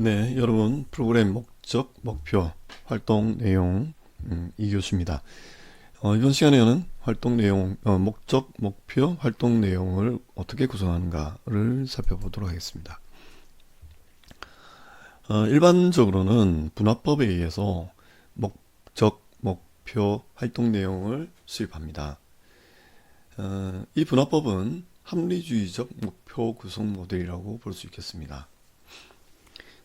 네, 여러분 프로그램 목적, 목표, 활동 내용 음, 이 교수입니다. 어, 이번 시간에는 활동 내용, 어, 목적, 목표, 활동 내용을 어떻게 구성하는가를 살펴보도록 하겠습니다. 어, 일반적으로는 분화법에 의해서 목적, 목표, 활동 내용을 수립합니다. 어, 이 분화법은 합리주의적 목표 구성 모델이라고 볼 수 있겠습니다.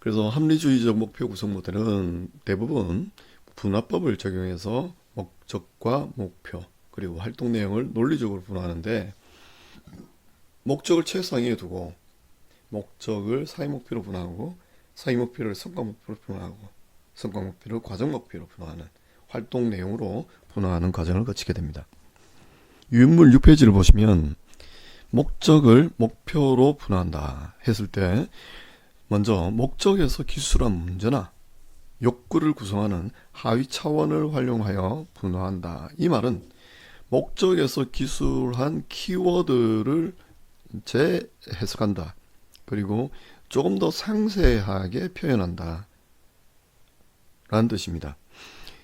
그래서 합리주의적 목표 구성 모델은 대부분 분화법을 적용해서 목적과 목표 그리고 활동 내용을 논리적으로 분화하는데 목적을 최상위에 두고 목적을 사회 목표로 분화하고 사회 목표를 성과 목표로 분화하고 성과 목표를 과정 목표로 분화하는 활동 내용으로 분화하는 과정을 거치게 됩니다. 유인물 6페이지를 보시면 목적을 목표로 분화한다 했을 때 먼저 목적에서 기술한 문제나 욕구를 구성하는 하위 차원을 활용하여 분화한다. 이 말은 목적에서 기술한 키워드를 재해석한다. 그리고 조금 더 상세하게 표현한다. 라는 뜻입니다.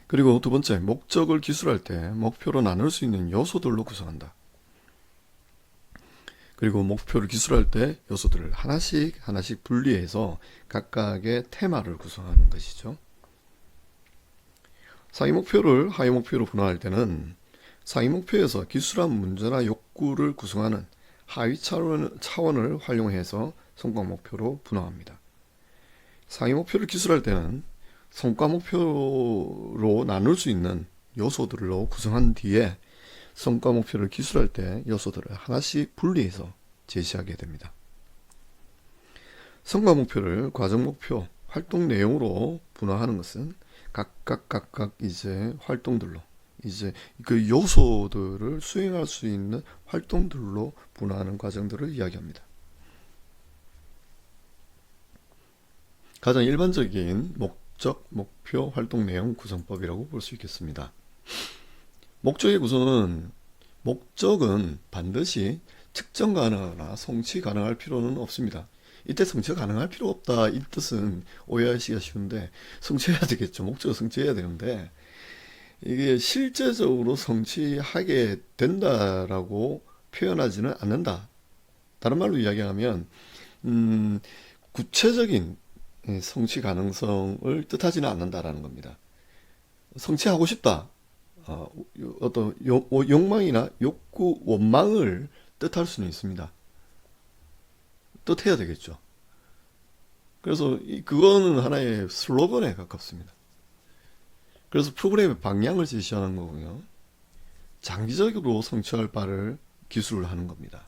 그리고 두 번째, 목적을 기술할 때 목표로 나눌 수 있는 요소들로 구성한다. 그리고 목표를 기술할 때 요소들을 하나씩 하나씩 분리해서 각각의 테마를 구성하는 것이죠. 상위 목표를 하위 목표로 분화할 때는 상위 목표에서 기술한 문제나 욕구를 구성하는 하위 차원, 차원을 활용해서 성과 목표로 분화합니다. 상위 목표를 기술할 때는 성과 목표로 나눌 수 있는 요소들로 구성한 뒤에 성과 목표를 기술할 때 요소들을 하나씩 분리해서 제시하게 됩니다. 성과 목표를 과정 목표, 활동 내용으로 분화하는 것은 각각 각각 이제 활동들로 이제 그 요소들을 수행할 수 있는 활동들로 분화하는 과정들을 이야기합니다. 가장 일반적인 목적, 목표, 활동 내용 구성법이라고 볼 수 있겠습니다. 목적의 구성은 목적은 반드시 측정 가능하거나 성취 가능할 필요는 없습니다. 이때 성취 가능할 필요 없다 이 뜻은 오해하시기가 쉬운데 성취해야 되겠죠. 목적을 성취해야 되는데 이게 실제적으로 성취하게 된다라고 표현하지는 않는다. 다른 말로 이야기하면 음, 구체적인 성취 가능성을 뜻하지는 않는다라는 겁니다. 성취하고 싶다. 어, 어떤 욕망이나 욕구, 원망을 뜻할 수는 있습니다. 뜻해야 되겠죠. 그래서 그거는 하나의 슬로건에 가깝습니다. 그래서 프로그램의 방향을 제시하는 거고요. 장기적으로 성취할 바를 기술을 하는 겁니다.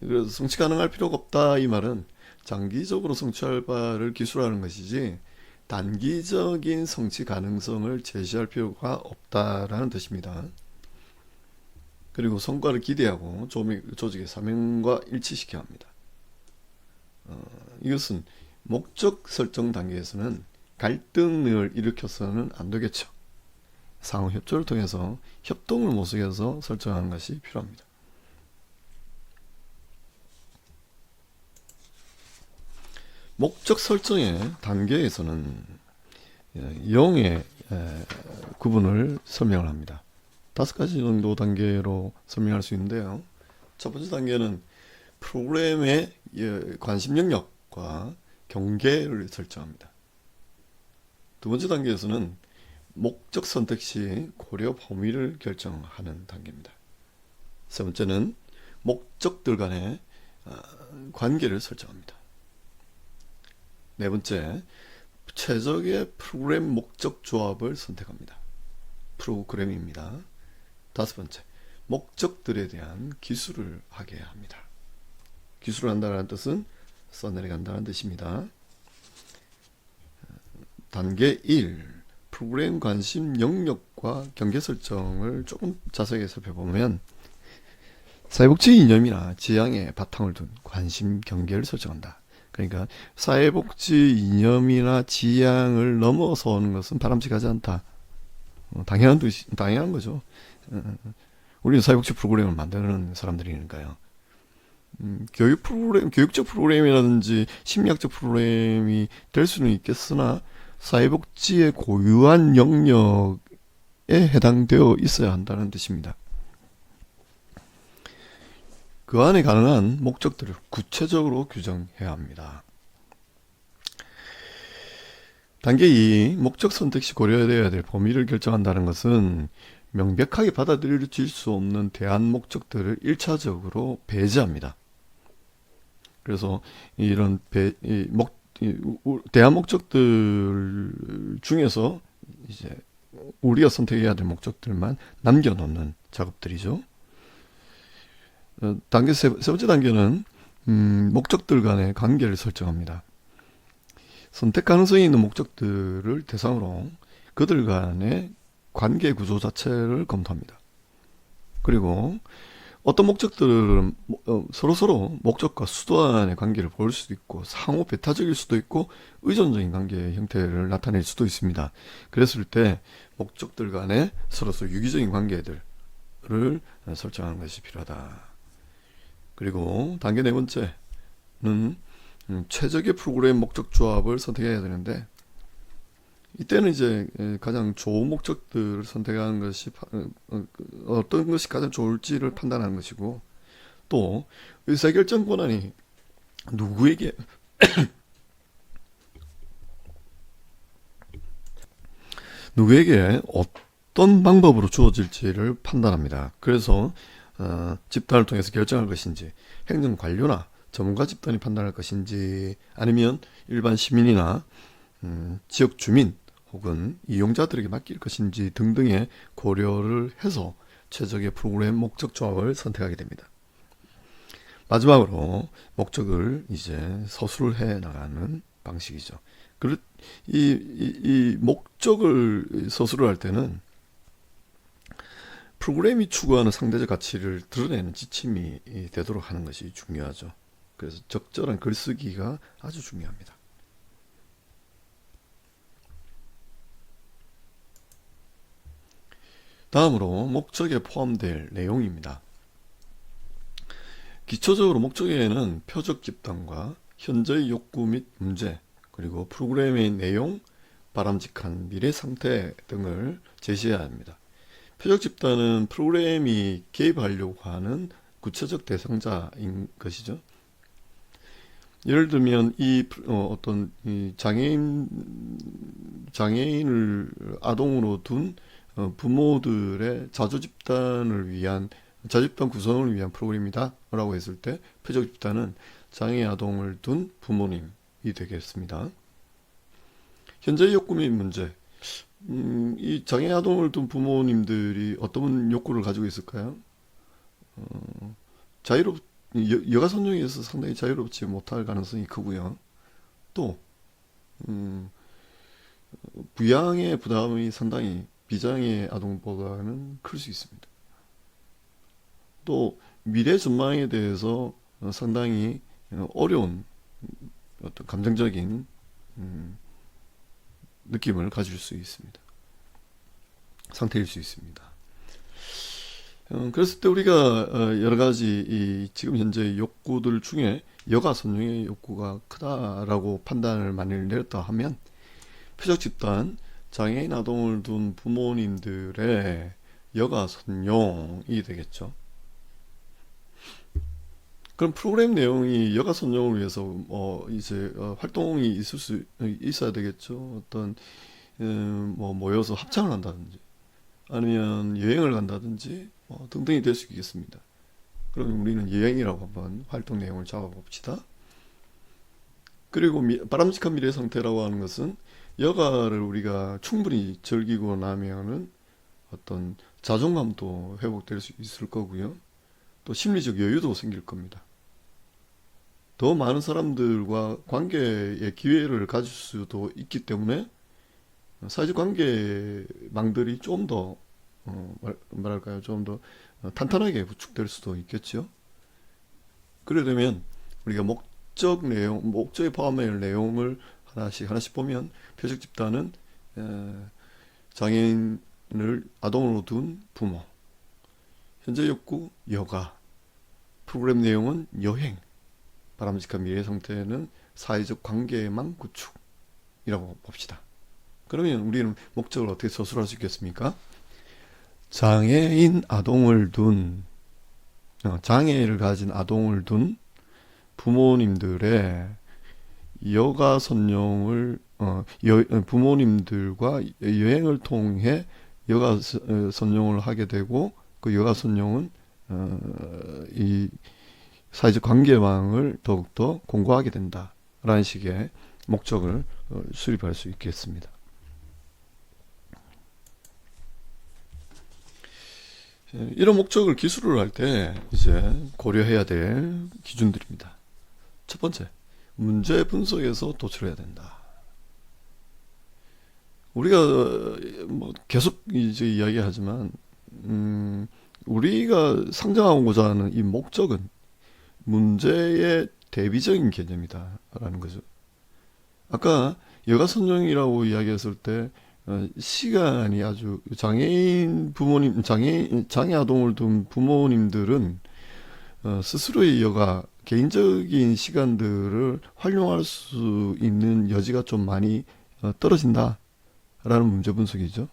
그래서 성취 가능할 필요가 없다 이 말은 장기적으로 성취할 바를 기술하는 것이지 단기적인 성취 가능성을 제시할 필요가 없다라는 뜻입니다. 그리고 성과를 기대하고 조직의 사명과 일치시켜야 합니다. 어, 이것은 목적 설정 단계에서는 갈등을 일으켜서는 안 되겠죠. 상호 협조를 통해서 협동을 모색해서 설정하는 것이 필요합니다. 목적 설정의 단계에서는 0의 구분을 설명을 합니다. 다섯 가지 정도 단계로 설명할 수 있는데요. 첫 번째 단계는 프로그램의 예, 관심 영역과 경계를 설정합니다. 두 번째 단계에서는 목적 선택 시 고려 범위를 결정하는 단계입니다. 세 번째는 목적들 간의 아, 관계를 설정합니다. 네 번째, 최적의 프로그램 목적 조합을 선택합니다. 프로그램입니다. 다섯 번째, 목적들에 대한 기술을 하게 합니다. 기술을 한다는 뜻은 써내려간다는 뜻입니다. 단계 1, 프로그램 관심 영역과 경계 설정을 조금 자세하게 살펴보면 사회복지 이념이나 지향에 바탕을 둔 관심 경계를 설정한다. 그러니까 사회복지 이념이나 지향을 넘어서는 것은 바람직하지 않다. 어, 당연한 뜻, 당연한 거죠. 어, 우리는 사회복지 프로그램을 만드는 사람들이니까요. 음, 교육 프로그램, 교육적 프로그램이라든지 심리학적 프로그램이 될 수는 있겠으나 사회복지의 고유한 영역에 해당되어 있어야 한다는 뜻입니다. 그 안에 가능한 목적들을 구체적으로 규정해야 합니다. 단계 2. 목적 선택 시 고려되어야 될 범위를 결정한다는 것은 명백하게 받아들여질 수 없는 대안 목적들을 1차적으로 배제합니다. 그래서 이런 배, 이 목, 이 우- 대안 목적들 중에서 이제 우리가 선택해야 될 목적들만 남겨놓는 작업들이죠. 어, 단계 세, 세 번째 단계는 음, 목적들 간의 관계를 설정합니다. 선택 가능성이 있는 목적들을 대상으로 그들 간의 관계 구조 자체를 검토합니다. 그리고 어떤 목적들은 뭐, 어, 서로서로 목적과 수도 간의 관계를 볼 수도 있고 상호 배타적일 수도 있고 의존적인 관계의 형태를 나타낼 수도 있습니다. 그랬을 때 목적들 간의 서로서로 유기적인 관계들을 설정하는 것이 필요하다. 그리고 단계 네 번째는 음, 최적의 프로그램 목적 조합을 선택해야 되는데 이때는 이제 에, 가장 좋은 목적들을 선택하는 것이 파- 어, 어, 그 어떤 것이 가장 좋을지를 판단하는 것이고 또 의사결정 권한이 누구에게 누구에게 어떤 방법으로 주어질지를 판단합니다. 그래서 어, 집단을 통해서 결정할 것인지 행정 관료나 전문가 집단이 판단할 것인지 아니면 일반 시민이나 음, 지역 주민 혹은 이용자들에게 맡길 것인지 등등의 고려를 해서 최적의 프로그램 목적 조합을 선택하게 됩니다. 마지막으로 목적을 이제 서술을 해 나가는 방식이죠. 그, 이, 이, 이 목적을 서술을 할 때는 프로그램이 추구하는 상대적 가치를 드러내는 지침이 되도록 하는 것이 중요하죠. 그래서 적절한 글쓰기가 아주 중요합니다. 다음으로 목적에 포함될 내용입니다. 기초적으로 목적에는 표적 집단과 현재의 욕구 및 문제, 그리고 프로그램의 내용, 바람직한 미래 상태 등을 제시해야 합니다. 표적 집단은 프로그램이 개입하려고 하는 구체적 대상자인 것이죠. 예를 들면 이 어, 떤 장애인 장애인을 아동으로 둔 어, 부모들의 자주 집단을 위한 자주 집단 구성을 위한 프로그램이다라고 했을 때 표적 집단은 장애 아동을 둔 부모님이 되겠습니다. 현재 및 문제. 음, 이 장애 아동을 둔 부모님들이 어떤 욕구를 가지고 있을까요? 어, 자유롭 여, 여가 선정에서 상당히 자유롭지 못할 가능성이 크고요. 또 음, 부양의 부담이 상당히 비장애 아동보다는 클 수 있습니다. 또 미래 전망에 대해서 어, 상당히 어려운 어떤 감정적인 음, 느낌을 가질 수 있습니다. 상태일 수 있습니다. 어, 그랬을 때 우리가 어, 여러 가지 이 지금 현재 욕구들 중에 여가 선용의 욕구가 크다라고 판단을 만일 내렸다 하면 표적 집단 장애인 아동을 둔 부모님들의 여가 선용이 되겠죠. 그럼 프로그램 내용이 여가 선용을 위해서 뭐 이제 어, 활동이 있을 수 있어야 되겠죠. 어떤 음, 뭐 모여서 합창을 한다든지 아니면 여행을 간다든지 뭐 등등이 될 수 있겠습니다. 그럼 우리는 여행이라고 한번 활동 내용을 잡아봅시다. 그리고 미, 바람직한 미래 상태라고 하는 것은 여가를 우리가 충분히 즐기고 나면은 어떤 자존감도 회복될 수 있을 거고요. 또 심리적 여유도 생길 겁니다. 더 많은 사람들과 관계의 기회를 가질 수도 있기 때문에 사회적 관계망들이 좀 더 어, 말, 말할까요? 좀 더 탄탄하게 구축될 수도 있겠죠. 그러려면 우리가 목적 내용, 목적에 포함할 내용을 하나씩 하나씩 보면 표적 집단은 에, 장애인을 아동으로 둔 부모, 현재 욕구 여가, 프로그램 내용은 여행, 바람직한 미래 상태는 사회적 관계망 구축이라고 봅시다. 그러면 우리는 목적을 어떻게 서술할 수 있겠습니까? 장애인 아동을 둔 어, 장애를 가진 아동을 둔 부모님들의 여가 선용을 어, 여, 어, 부모님들과 여행을 통해 여가 선용을 하게 되고 그 여가 선용은 어, 이 사회적 관계망을 더욱더 공고하게 된다라는 식의 목적을 어, 수립할 수 있겠습니다. 예, 이런 목적을 기술을 할 때 이제 고려해야 될 기준들입니다. 첫 번째, 문제 분석에서 도출해야 된다. 우리가 어, 뭐 계속 이제 이야기하지만 음, 우리가 상정하고자 하는 이 목적은 문제의 대비적인 개념이다라는 거죠. 아까 여가 선정이라고 이야기했을 때 어, 시간이 아주 장애인 부모님 장애 장애 아동을 둔 부모님들은 어, 스스로의 여가 개인적인 시간들을 활용할 수 있는 여지가 좀 많이 어, 떨어진다라는 문제 분석이죠.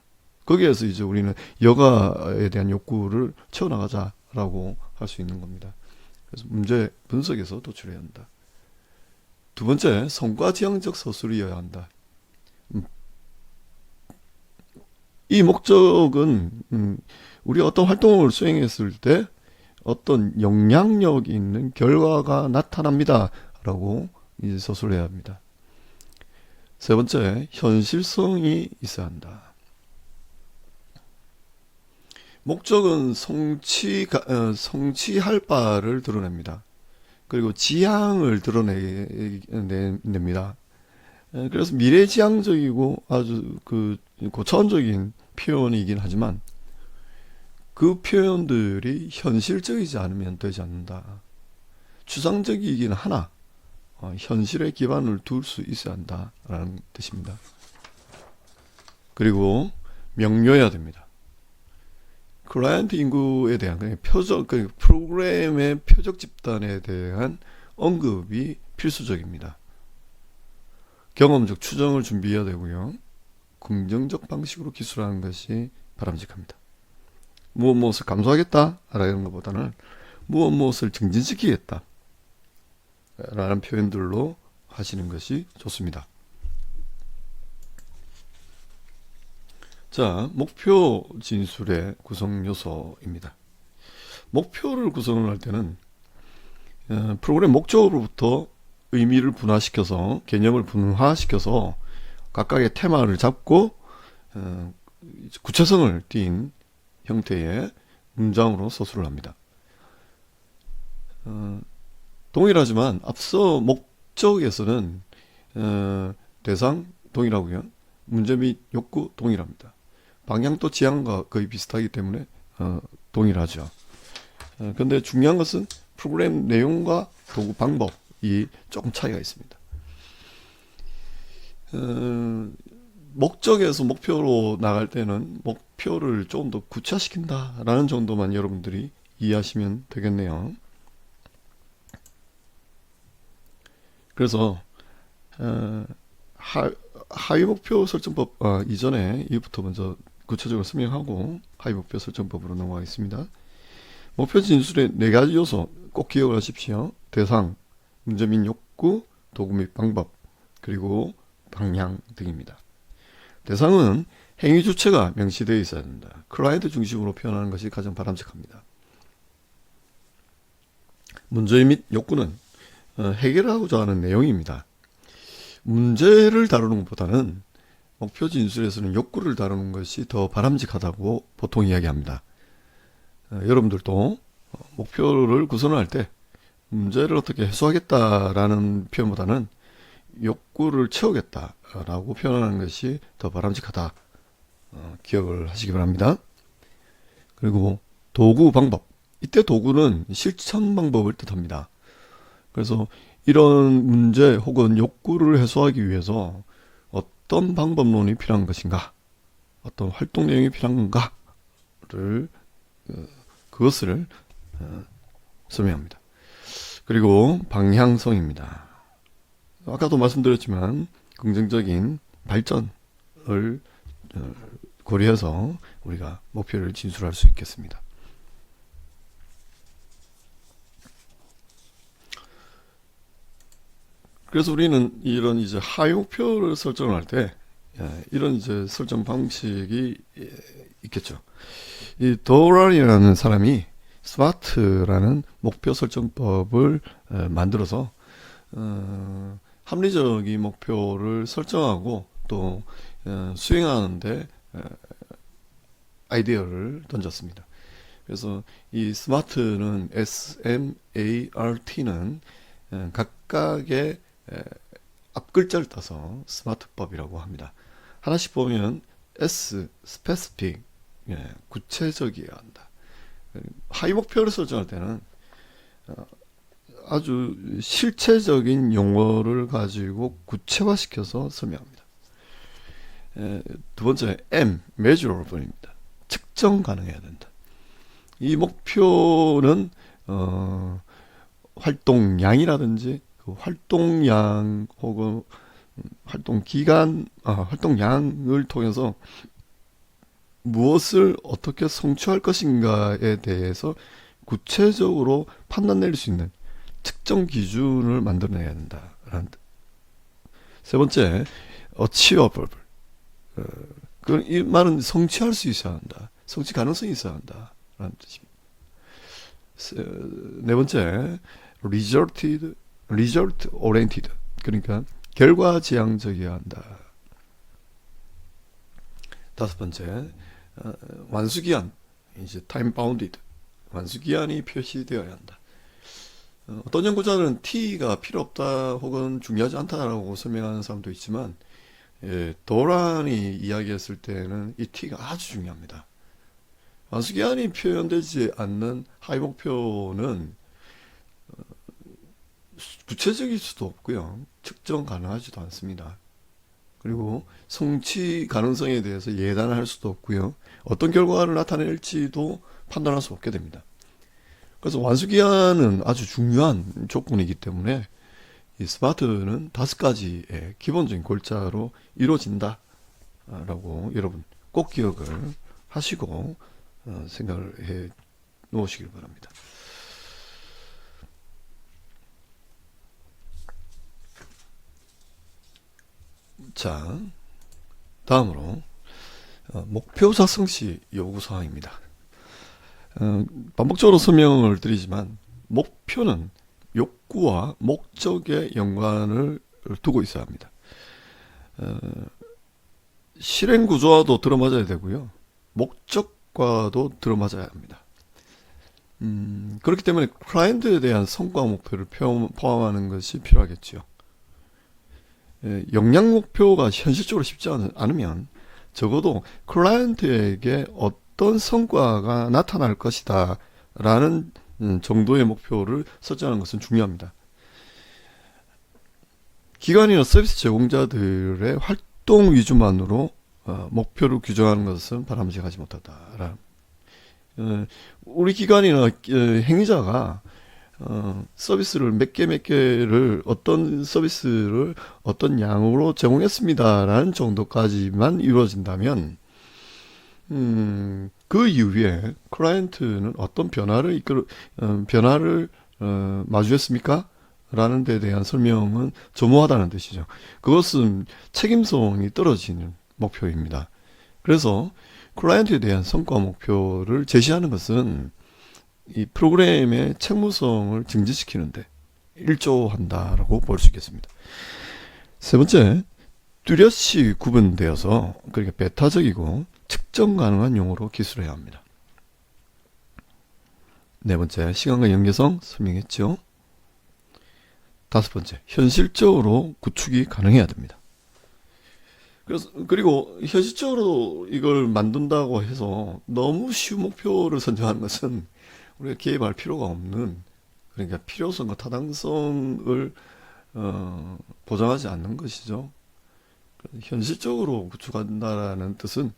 거기에서 이제 우리는 여가에 대한 욕구를 채워나가자라고 할 수 있는 겁니다. 그래서 문제 분석에서 도출해야 한다. 두 번째, 성과 지향적 서술이어야 한다. 음, 이 목적은 음, 우리 어떤 활동을 수행했을 때 어떤 영향력 있는 결과가 나타납니다라고 서술해야 합니다. 세 번째, 현실성이 있어야 한다. 목적은 성취, 어, 성취할 바를 드러냅니다. 그리고 지향을 드러내냅니다. 에, 그래서 미래지향적이고 아주 그 고차원적인 표현이긴 하지만 그 표현들이 현실적이지 않으면 되지 않는다. 추상적이긴 하나 어, 현실에 기반을 둘 수 있어야 한다라는 뜻입니다. 그리고 명료해야 됩니다. 클라이언트 인구에 대한 표적 그 프로그램의 표적 집단에 대한 언급이 필수적입니다. 경험적 추정을 준비해야 되고요. 긍정적 방식으로 기술하는 것이 바람직합니다. 무엇 무엇을 감수하겠다 라는 것보다는 무엇 무엇을 증진시키겠다 라는 표현들로 하시는 것이 좋습니다. 자, 목표 진술의 구성 요소입니다. 목표를 구성을 할 때는 어, 프로그램 목적으로부터 의미를 분화시켜서 개념을 분화시켜서 각각의 테마를 잡고 어, 구체성을 띈 형태의 문장으로 서술을 합니다. 어, 동일하지만 앞서 목적에서는 어, 대상 동일하고요. 문제 및 욕구 동일합니다. 방향도 지향과 거의 비슷하기 때문에 어, 동일하죠. 어, 근데 중요한 것은 프로그램 내용과 도구 방법이 조금 차이가 있습니다. 어, 목적에서 목표로 나갈 때는 목표를 조금 더 구체화시킨다라는 정도만 여러분들이 이해하시면 되겠네요. 그래서 어, 하, 하위 목표 설정법 어, 이전에 이부터 먼저 구체적으로 설명하고 하위 목표 설정법으로 넘어가겠습니다. 목표 진술의 네 가지 요소 꼭 기억을 하십시오. 대상, 문제 및 욕구, 도구 및 방법, 그리고 방향 등입니다. 대상은 행위 주체가 명시되어 있어야 된다. 클라이언트 중심으로 표현하는 것이 가장 바람직합니다. 문제 및 욕구는 어, 해결하고자 하는 내용입니다. 문제를 다루는 것보다는 목표 진술에서는 욕구를 다루는 것이 더 바람직하다고 보통 이야기합니다. 어, 여러분들도 어, 목표를 구성할 때 문제를 어떻게 해소하겠다라는 표현보다는 욕구를 채우겠다라고 표현하는 것이 더 바람직하다. 어, 기억을 하시기 바랍니다. 그리고 도구 방법. 이때 도구는 실천 방법을 뜻합니다. 그래서 이런 문제 혹은 욕구를 해소하기 위해서 어떤 방법론이 필요한 것인가, 어떤 활동 내용이 필요한 건가를 어, 그것을 어, 설명합니다. 그리고 방향성입니다. 아까도 말씀드렸지만 긍정적인 발전을 어, 고려해서 우리가 목표를 진술할 수 있겠습니다. 그래서 우리는 이런 이제 하위 목표를 설정할 때 예, 이런 이제 설정 방식이 예, 있겠죠. 이 도랄이라는 사람이 스마트라는 목표 설정법을 에, 만들어서 어, 합리적인 목표를 설정하고 또 어, 수행하는데 에, 아이디어를 던졌습니다. 그래서 이 스마트는 S M A R T는 에, 각각의 에, 앞글자를 따서 스마트법이라고 합니다. 하나씩 보면 S specific 예, 구체적이어야 한다. 하위 목표를 설정할 때는 어, 아주 실체적인 용어를 가지고 구체화시켜서 설명합니다. 에, 두 번째 M measurable입니다. 측정 가능해야 된다. 이 목표는 어, 활동량이라든지 그 활동량 혹은 활동 기간, 아, 활동량을 통해서 무엇을 어떻게 성취할 것인가에 대해서 구체적으로 판단 내릴 수 있는 측정 기준을 만들어내야 뜻. 세 번째, achievable. 어, 그이 말은 성취할 수 있어야 한다. 성취 가능성이 있어야 한다라는 뜻입니다. 세, 네 번째, resulted, result oriented. 그러니까 결과 지향적이어야 한다. 다섯 번째, 어, 완수 기한, 이제 time bounded. 완수 기한이 표시되어야 한다. 어, 어떤 연구자들은 T가 필요 없다 혹은 중요하지 않다라고 설명하는 사람도 있지만, 예, 도란이 이야기했을 때는 이 T가 아주 중요합니다. 완수 기한이 표현되지 않는 하위 목표는 어, 구체적일 수도 없고요. 측정 가능하지도 않습니다. 그리고 성취 가능성에 대해서 예단을 할 수도 없고요. 어떤 결과를 나타낼지도 판단할 수 없게 됩니다. 그래서 완수 기한은 아주 중요한 조건이기 때문에 이 스마트는 다섯 가지의 기본적인 골자로 이루어진다라고 여러분 꼭 기억을 하시고 어, 생각을 해 놓으시길 바랍니다. 자, 다음으로 어, 목표 작성 시 요구 사항입니다. 어, 반복적으로 설명을 드리지만 목표는 욕구와 목적의 연관을 두고 있어야 합니다. 어, 실행 구조와도 들어맞아야 되고요. 목적과도 들어맞아야 합니다. 음, 그렇기 때문에 클라이언트에 대한 성과 목표를 포함하는 것이 필요하겠죠. 예, 역량 목표가 현실적으로 쉽지 않- 않으면 적어도 클라이언트에게 어떤 성과가 나타날 것이다 라는 음, 정도의 목표를 설정하는 것은 중요합니다. 기관이나 서비스 제공자들의 활동 위주만으로 어, 목표를 규정하는 것은 바람직하지 못하다. 어, 우리 기관이나 어, 행위자가 어, 서비스를 몇 개 몇 개를 어떤 서비스를 어떤 양으로 제공했습니다라는 정도까지만 이루어진다면 음, 그 이후에 클라이언트는 어떤 변화를 이끌 어, 변화를 어, 마주했습니까? 라는 데 대한 설명은 조모하다는 뜻이죠. 그것은 책임성이 떨어지는 목표입니다. 그래서 클라이언트에 대한 성과 목표를 제시하는 것은 이 프로그램의 책무성을 증진시키는데 일조한다라고 볼 수 있겠습니다. 세 번째, 뚜렷이 구분되어서 그러니까 베타적이고 측정 가능한 용어로 기술해야 합니다. 네 번째, 시간과 연계성 설명했죠. 다섯 번째, 현실적으로 구축이 가능해야 됩니다. 그래서 그리고 현실적으로 이걸 만든다고 해서 너무 쉬운 목표를 선정하는 것은 우리가 개입할 필요가 없는 그러니까 필요성과 타당성을 어, 보장하지 않는 것이죠. 현실적으로 구축한다라는 뜻은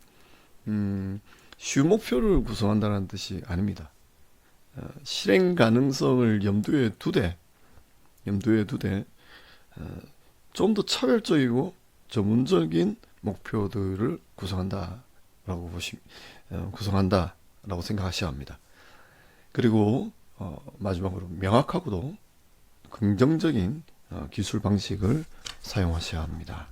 음, 쉬운 목표를 구성한다는 뜻이 아닙니다. 어, 실행 가능성을 염두에 두되 염두에 두되 어, 좀더 차별적이고 전문적인 목표들을 구성한다라고 보시 어, 구성한다라고 생각하셔야 합니다. 그리고 어, 마지막으로 명확하고도 긍정적인 어, 기술 방식을 사용하셔야 합니다.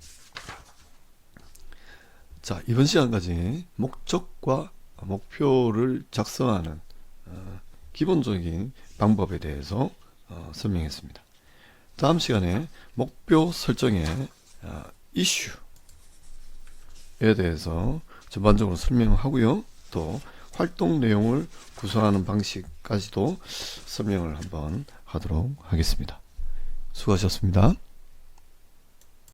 자, 이번 시간까지 목적과 목표를 작성하는 어, 기본적인 방법에 대해서 어, 설명했습니다. 다음 시간에 목표 설정의 어, 이슈에 대해서 전반적으로 설명하고요. 또 활동 내용을 구성하는 방식까지도 설명을 한번 하도록 하겠습니다. 수고하셨습니다.